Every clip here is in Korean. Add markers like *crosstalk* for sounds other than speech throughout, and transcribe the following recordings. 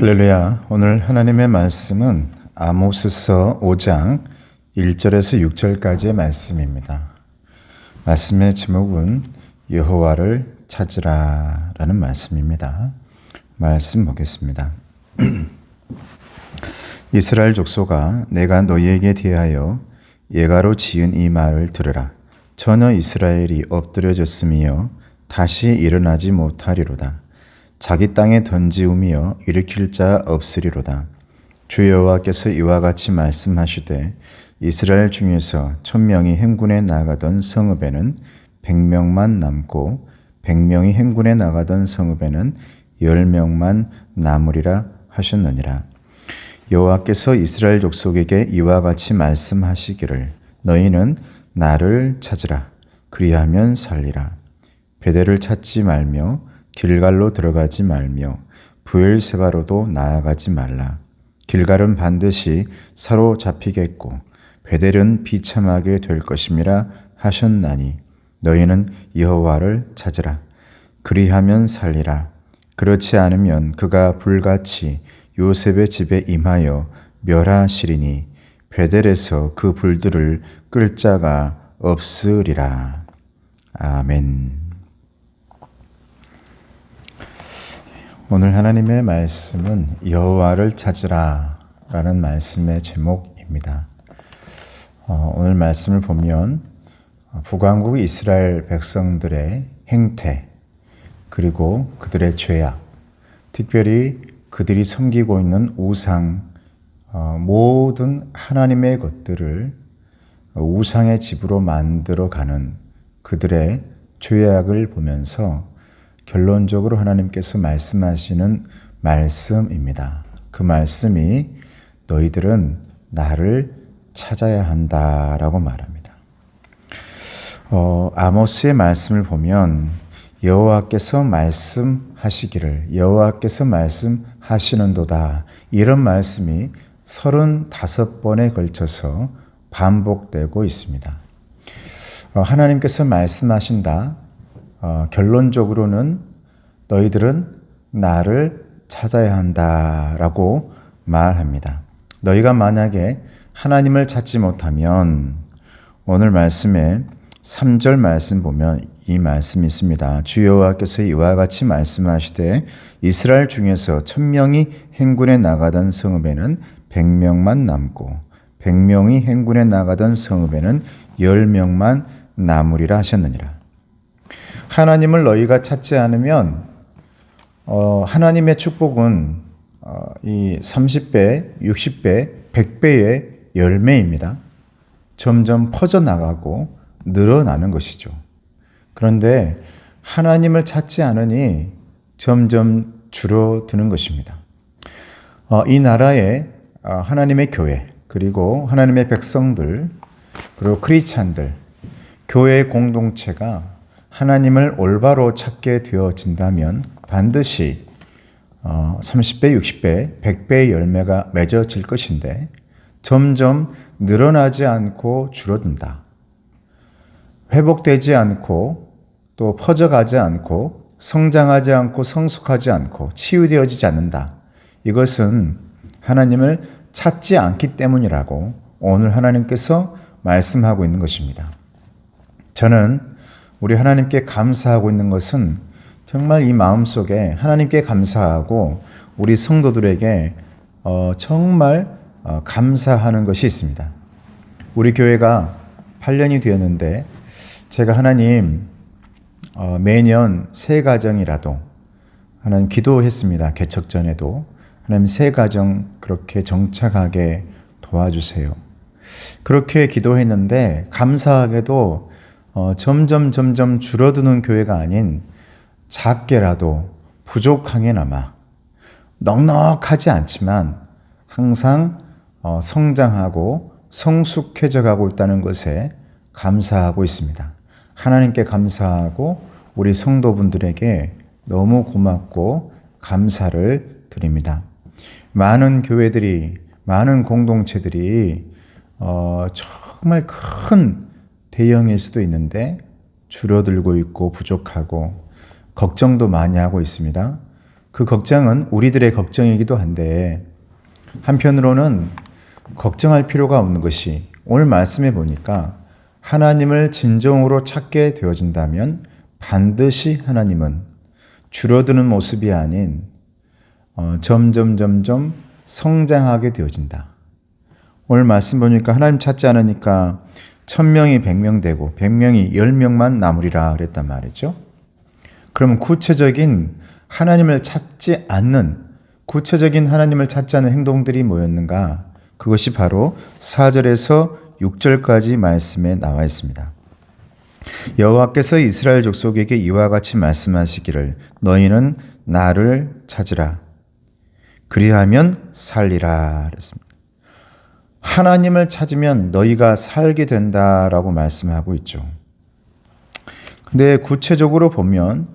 할렐루야. 오늘 하나님의 말씀은 아모스서 5장 1절에서 6절까지의 말씀입니다. 말씀의 제목은 여호와를 찾으라라는 말씀입니다. 말씀 보겠습니다. *clears throat* 이스라엘 족속아 내가 너희에게 대하여 예가로 지은 이 말을 들으라. 전혀 이스라엘이 엎드려졌으며 다시 일어나지 못하리로다. 자기 땅에 던지우며 일으킬 자 없으리로다. 주 여호와께서 이와 같이 말씀하시되 이스라엘 중에서 천명이 행군에 나가던 성읍에는 백명만 남고 백명이 행군에 나가던 성읍에는 열 명만 남으리라 하셨느니라. 여호와께서 이스라엘 족속에게 이와 같이 말씀하시기를 너희는 나를 찾으라 그리하면 살리라 베델을 찾지 말며 길갈로 들어가지 말며 부엘세바로도 나아가지 말라 길갈은 반드시 사로잡히겠고 베델은 비참하게 될 것임이라 하셨나니 너희는 여호와를 찾으라 그리하면 살리라 그렇지 않으면 그가 불같이 요셉의 집에 임하여 멸하시리니 베델에서 그 불들을 끌 자가 없으리라. 아멘. 오늘 하나님의 말씀은 여호와를 찾으라라는 말씀의 제목입니다. 어, 오늘 말씀을 보면 북왕국 이스라엘 백성들의 행태 그리고 그들의 죄악, 특별히 그들이 섬기고 있는 우상, 어, 모든 하나님의 것들을 우상의 집으로 만들어 가는 그들의 죄악을 보면서 결론적으로 하나님께서 말씀하시는 말씀입니다. 그 말씀이 너희들은 나를 찾아야 한다라고 말합니다. 어, 아모스의 말씀을 보면 여호와께서 말씀하시기를 여호와께서 말씀하시는도다 이런 말씀이 35번에 걸쳐서 반복되고 있습니다. 어, 하나님께서 말씀하신다. 어, 결론적으로는 너희들은 나를 찾아야 한다라고 말합니다. 너희가 만약에 하나님을 찾지 못하면 오늘 말씀에 3절 말씀 보면 이 말씀이 있습니다. 주 여호와께서 이와 같이 말씀하시되 이스라엘 중에서 천명이 행군에 나가던 성읍에는 백명만 남고 백명이 행군에 나가던 성읍에는 열 명만 남으리라 하셨느니라. 하나님을 너희가 찾지 않으면 어, 하나님의 축복은 어, 이 30배, 60배, 100배의 열매입니다. 점점 퍼져 나가고 늘어나는 것이죠. 그런데 하나님을 찾지 않으니 점점 줄어드는 것입니다. 어, 이 나라에 어, 하나님의 교회, 그리고 하나님의 백성들, 그리고 크리스찬들, 교회의 공동체가 하나님을 올바로 찾게 되어진다면 반드시 30배, 60배, 100배의 열매가 맺어질 것인데 점점 늘어나지 않고 줄어든다. 회복되지 않고 또 퍼져가지 않고 성장하지 않고 성숙하지 않고 치유되어지지 않는다. 이것은 하나님을 찾지 않기 때문이라고 오늘 하나님께서 말씀하고 있는 것입니다. 저는 우리 하나님께 감사하고 있는 것은 정말 이 마음 속에 하나님께 감사하고 우리 성도들에게 어, 정말 어, 감사하는 것이 있습니다. 우리 교회가 8년이 되었는데 제가 하나님 어, 매년 세 가정이라도 하나님 기도했습니다. 개척 전에도 하나님 새 가정 그렇게 정착하게 도와주세요. 그렇게 기도했는데 감사하게도 어, 점점 점점 줄어드는 교회가 아닌 작게라도 부족하게나마 넉넉하지 않지만 항상 어, 성장하고 성숙해져 가고 있다는 것에 감사하고 있습니다. 하나님께 감사하고 우리 성도분들에게 너무 고맙고 감사를 드립니다. 많은 교회들이, 많은 공동체들이 어, 정말 큰 대형일 수도 있는데 줄어들고 있고 부족하고 걱정도 많이 하고 있습니다. 그 걱정은 우리들의 걱정이기도 한데 한편으로는 걱정할 필요가 없는 것이 오늘 말씀해 보니까 하나님을 진정으로 찾게 되어진다면 반드시 하나님은 줄어드는 모습이 아닌 어, 점점 점점 성장하게 되어진다. 오늘 말씀 보니까 하나님 찾지 않으니까 천 명이 백명 되고 백 명이 열 명만 남으리라 그랬단 말이죠. 그러면 구체적인 하나님을 찾지 않는 구체적인 하나님을 찾지 않는 행동들이 뭐였는가? 그것이 바로 4절에서 6절까지 말씀에 나와 있습니다. 여호와께서 이스라엘 족속에게 이와 같이 말씀하시기를 너희는 나를 찾으라 그리하면 살리라 그랬습니다. 하나님을 찾으면 너희가 살게 된다라고 말씀하고 있죠. 근데 구체적으로 보면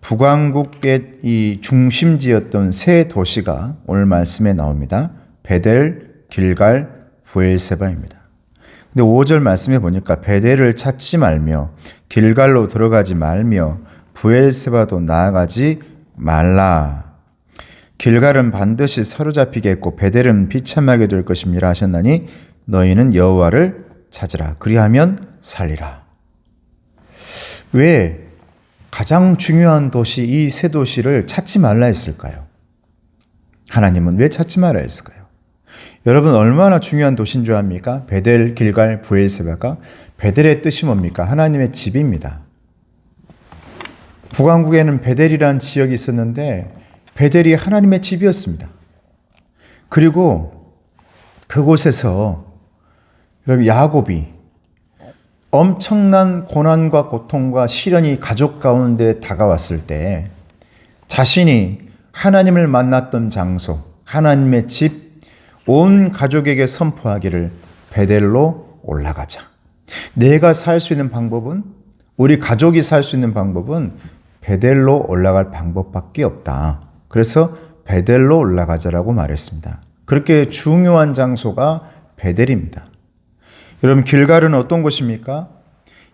북왕국의 이 중심지였던 세 도시가 오늘 말씀에 나옵니다. 베델, 길갈, 부엘세바입니다. 근데 5절 말씀에 보니까 베델을 찾지 말며 길갈로 들어가지 말며 부엘세바도 나아가지 말라. 길갈은 반드시 사로잡히겠고 베델은 비참하게 될 것입니다 하셨나니 너희는 여호와를 찾으라. 그리하면 살리라. 왜 가장 중요한 도시 이 세 도시를 찾지 말라 했을까요? 하나님은 왜 찾지 말라 했을까요? 여러분 얼마나 중요한 도시인 줄 압니까? 베델, 길갈, 부엘세바가 베델의 뜻이 뭡니까? 하나님의 집입니다. 북왕국에는 베델이라는 지역이 있었는데 베델이 하나님의 집이었습니다. 그리고 그곳에서 여러분 야곱이 엄청난 고난과 고통과 시련이 가족 가운데 다가왔을 때 자신이 하나님을 만났던 장소, 하나님의 집, 온 가족에게 선포하기를 베델로 올라가자. 내가 살 수 있는 방법은 우리 가족이 살 수 있는 방법은 베델로 올라갈 방법밖에 없다. 그래서 베델로 올라가자라고 말했습니다. 그렇게 중요한 장소가 베델입니다. 여러분 길갈은 어떤 곳입니까?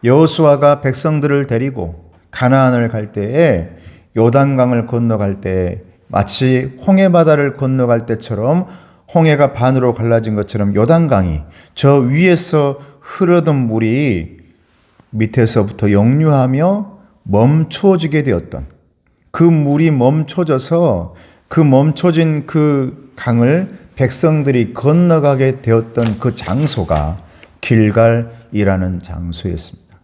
여호수아가 백성들을 데리고 가나안을 갈 때에 요단강을 건너갈 때 마치 홍해 바다를 건너갈 때처럼 홍해가 반으로 갈라진 것처럼 요단강이 저 위에서 흐르던 물이 밑에서부터 역류하며 멈춰지게 되었던 그 물이 멈춰져서 그 멈춰진 그 강을 백성들이 건너가게 되었던 그 장소가 길갈이라는 장소였습니다.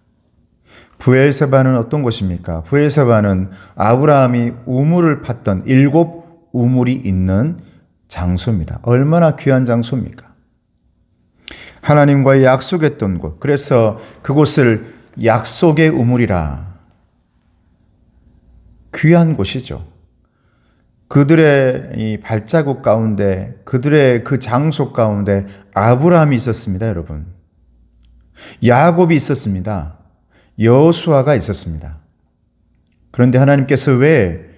부엘세바는 어떤 곳입니까? 부엘세바는 아브라함이 우물을 팠던 일곱 우물이 있는 장소입니다. 얼마나 귀한 장소입니까? 하나님과의 약속했던 곳. 그래서 그곳을 약속의 우물이라. 귀한 곳이죠. 그들의 이 발자국 가운데, 그들의 그 장소 가운데 아브라함이 있었습니다, 여러분. 야곱이 있었습니다. 여수아가 있었습니다. 그런데 하나님께서 왜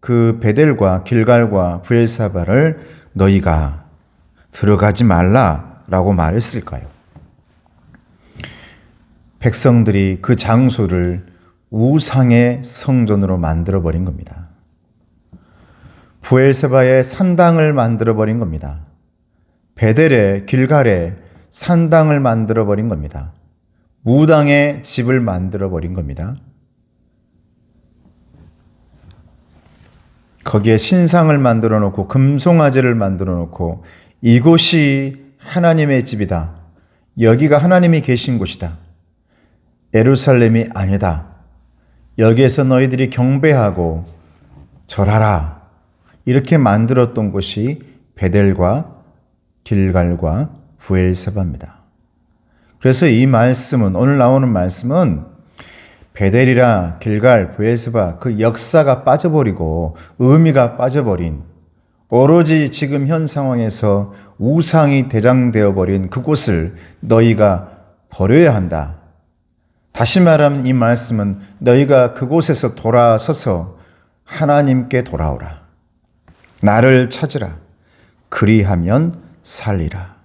그 베델과 길갈과 부엘사바를 너희가 들어가지 말라라고 말했을까요? 백성들이 그 장소를 우상의 성전으로 만들어 버린 겁니다. 부엘세바의 산당을 만들어 버린 겁니다. 베델의 길갈에 산당을 만들어 버린 겁니다. 무당의 집을 만들어 버린 겁니다. 거기에 신상을 만들어 놓고 금송아지를 만들어 놓고 이곳이 하나님의 집이다. 여기가 하나님이 계신 곳이다. 에루살렘이 아니다. 여기에서 너희들이 경배하고 절하라. 이렇게 만들었던 곳이 베델과 길갈과 부엘세바입니다. 그래서 이 말씀은 오늘 나오는 말씀은 베델이라 길갈 부엘세바 그 역사가 빠져버리고 의미가 빠져버린 오로지 지금 현 상황에서 우상이 대장되어 버린 그곳을 너희가 버려야 한다. 다시 말하면 이 말씀은 너희가 그곳에서 돌아서서 하나님께 돌아오라. 나를 찾으라. 그리하면 살리라.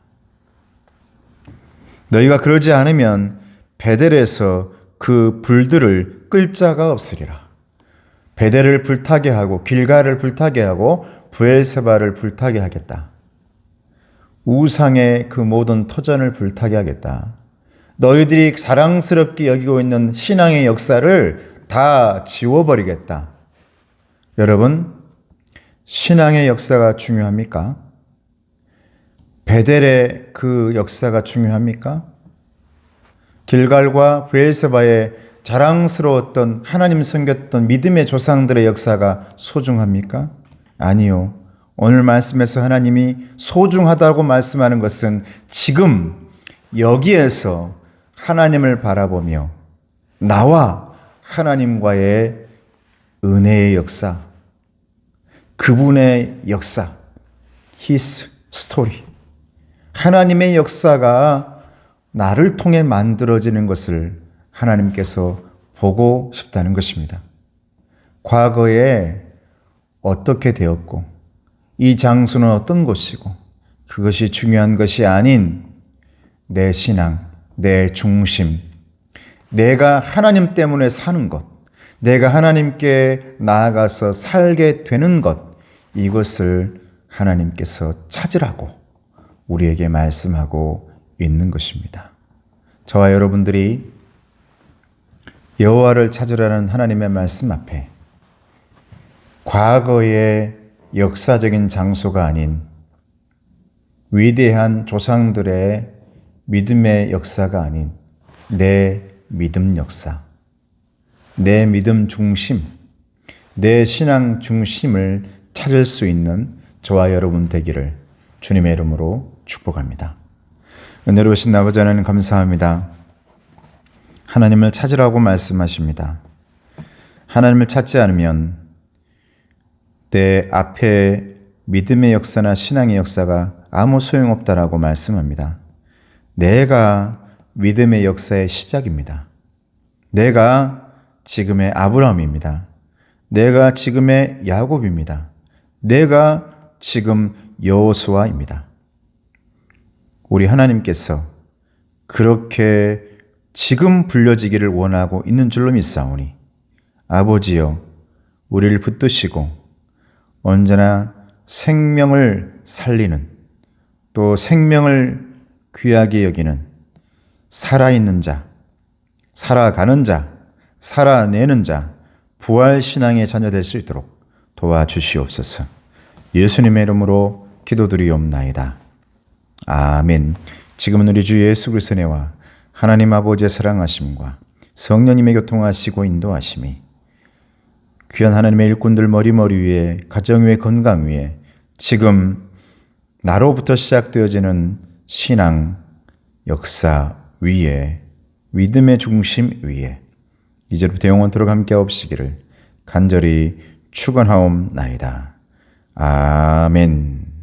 너희가 그러지 않으면 베델에서 그 불들을 끌 자가 없으리라. 베델을 불타게 하고 길가를 불타게 하고 부엘세바를 불타게 하겠다. 우상의 그 모든 터전을 불타게 하겠다. 너희들이 자랑스럽게 여기고 있는 신앙의 역사를 다 지워버리겠다. 여러분, 신앙의 역사가 중요합니까? 베델의 그 역사가 중요합니까? 길갈과 브엘세바의 자랑스러웠던 하나님 섬겼던 믿음의 조상들의 역사가 소중합니까? 아니요. 오늘 말씀에서 하나님이 소중하다고 말씀하는 것은 지금 여기에서 하나님을 바라보며 나와 하나님과의 은혜의 역사, 그분의 역사, His story. 하나님의 역사가 나를 통해 만들어지는 것을 하나님께서 보고 싶다는 것입니다. 과거에 어떻게 되었고, 이 장소는 어떤 곳이고, 그것이 중요한 것이 아닌 내 신앙, 내 중심, 내가 하나님 때문에 사는 것, 내가 하나님께 나아가서 살게 되는 것, 이것을 하나님께서 찾으라고 우리에게 말씀하고 있는 것입니다. 저와 여러분들이 여호와를 찾으라는 하나님의 말씀 앞에 과거의 역사적인 장소가 아닌 위대한 조상들의 믿음의 역사가 아닌 내 믿음 역사, 내 믿음 중심, 내 신앙 중심을 찾을 수 있는 저와 여러분 되기를 주님의 이름으로 축복합니다. 은혜로우신 아버지 하나님 감사합니다. 하나님을 찾으라고 말씀하십니다. 하나님을 찾지 않으면 내 앞에 믿음의 역사나 신앙의 역사가 아무 소용없다라고 말씀합니다. 내가 믿음의 역사의 시작입니다. 내가 지금의 아브라함입니다. 내가 지금의 야곱입니다. 내가 지금 여호수아입니다. 우리 하나님께서 그렇게 지금 불려지기를 원하고 있는 줄로 믿사오니 아버지여 우리를 붙드시고 언제나 생명을 살리는 또 생명을 귀하게 여기는 살아있는 자, 살아가는 자, 살아내는 자, 부활신앙의 자녀 될 수 있도록 도와주시옵소서. 예수님의 이름으로 기도드리옵나이다. 아멘. 지금은 우리 주 예수 그리스도의 와 하나님 아버지의 사랑하심과 성령님의 교통하시고 인도하심이 귀한 하나님의 일꾼들 머리머리 위에 가정 위에 건강 위에 지금 나로부터 시작되어지는 신앙 역사 위에 믿음의 중심 위에 이제부터 영원토록 함께 없시기를 간절히 축원하옵나이다. 아멘.